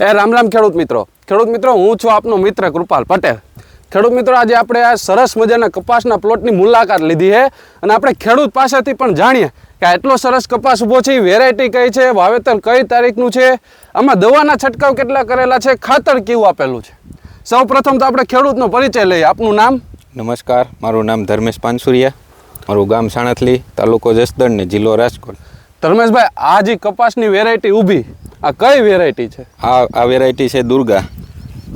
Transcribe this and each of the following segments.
એ રામ રામ ખેડૂત મિત્રો. ખેડૂત મિત્રો હું છું આપનો મિત્ર કૃપાલ પટેલ. ખેડૂત મિત્રો આજે આપણે આ સરસ મજાના કપાસના પ્લોટની મુલાકાત લીધી છે અને આપણે ખેડૂત પાસેથી પણ જાણીએ કે આ એટલો સરસ કપાસ ઊભો છે વેરાયટી કઈ છે વાવેતર કઈ તારીખનું છે આમાં દવાના છંટકાવ કેટલા કરેલા છે ખાતર કેવું આપેલું છે? સૌ પ્રથમ તો આપણે ખેડૂતનો પરિચય લઈએ. આપનું નામ? નમસ્કાર મારું નામ ધર્મેશ પાનસુરિયા. મારું ગામ સાણથલી તાલુકો જસદણ ને જિલ્લો રાજકોટ. ધર્મેશભાઈ આ જે કપાસની વેરાયટી ઊભી આ કઈ વેરાયટી છે? આ આ વેરાયટી છે દુર્ગા.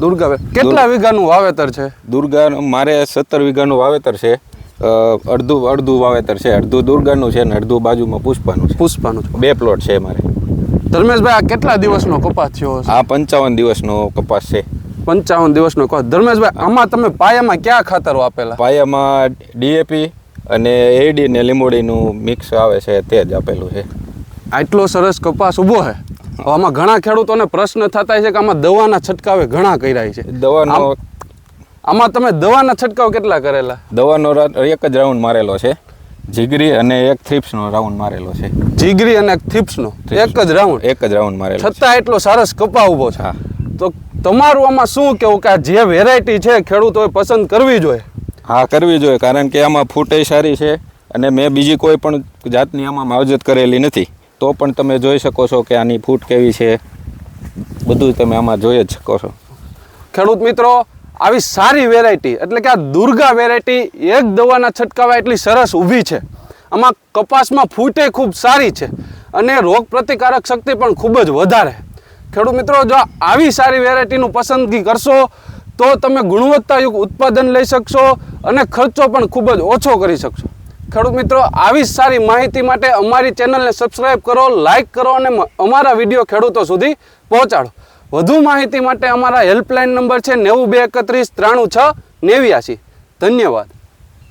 દુર્ગા કેટલા વીઘાનું વાવેતર છે? દુર્ગા મારે સત્તર વીઘાનું વાવેતર છે. અડધું અડધું વાવેતર છે. અડધું દુર્ગાનું છે ને અડધું બાજુમાં પુષ્પાનું છે. પુષ્પાનું છે. બે પ્લોટ છે મારે. ધર્મેશભાઈ આ કેટલા દિવસનો કપાસ થયો આ પંચાવન દિવસનો કપાસ છે. પંચાવન દિવસનો કપાસ. ધર્મેશભાઈ આમાં તમે પાયામાં ક્યાં ખાતરો આપેલા? પાયામાં ડીએપી અને એડી ને લીંબોડીનું મિક્સ આવે છે તે જ આપેલું છે. આટલો સરસ કપાસ ઊભો છે આમાં ઘણા ખેડૂતોને પ્રશ્ન થતા છે કે આમાં દવાના છંટકાવે ઘણા કર્યા છે. દવાનો આમાં તમે દવાના છંટકાવ કેટલા કરેલા? દવાનો એક જ રાઉન્ડ મારેલો છે. જીગરી અને એક થ્રિપ્સનો રાઉન્ડ મારેલો છે. જીગરી અને થિપ્સનો એક જ રાઉન્ડ એક જ રાઉન્ડ મારેલો છતાં એટલો સરસ કપા ઊભો છે. તો તમારું આમાં શું કેવું કે જે વેરાયટી છે ખેડૂતોએ પસંદ કરવી જોઈએ? હા કરવી જોઈએ કારણ કે આમાં ફૂટે સારી છે અને મેં બીજી કોઈ પણ જાતની આમાં માવજત કરેલી નથી. તો પણ તમે જોઈ શકો છો કે આની ફૂટ કેવી છે. બધું તમે આમાં જોઈ જ શકો છો. ખેડૂત મિત્રો, આવી સારી વેરાયટી એટલે કે આ દુર્ગા વેરાયટી એક દવાના છંટકાવા એટલી સરસ ઊભી છે. આમાં કપાસમાં ફૂટે ખૂબ સારી છે અને રોગ પ્રતિકારક શક્તિ પણ ખૂબ જ વધારે. ખેડૂત મિત્રો, જો આવી સારી વેરાયટીનું પસંદગી કરશો, તો તમે ગુણવત્તાયુક્ત ઉત્પાદન લઈ શકશો અને ખર્ચો પણ ખૂબ જ ઓછો કરી શકશો. ખેડૂત મિત્રો, આવી સારી માહિતી માટે અમારી ચેનલને સબસ્ક્રાઇબ કરો લાઇક કરો અને અમારા વીડિયો ખેડૂતો સુધી પહોંચાડો. વધુ માહિતી માટે અમારા હેલ્પલાઇન નંબર છે નેવું બે એકત્રીસ ત્રાણું છ નેવ્યાસી ધન્યવાદ.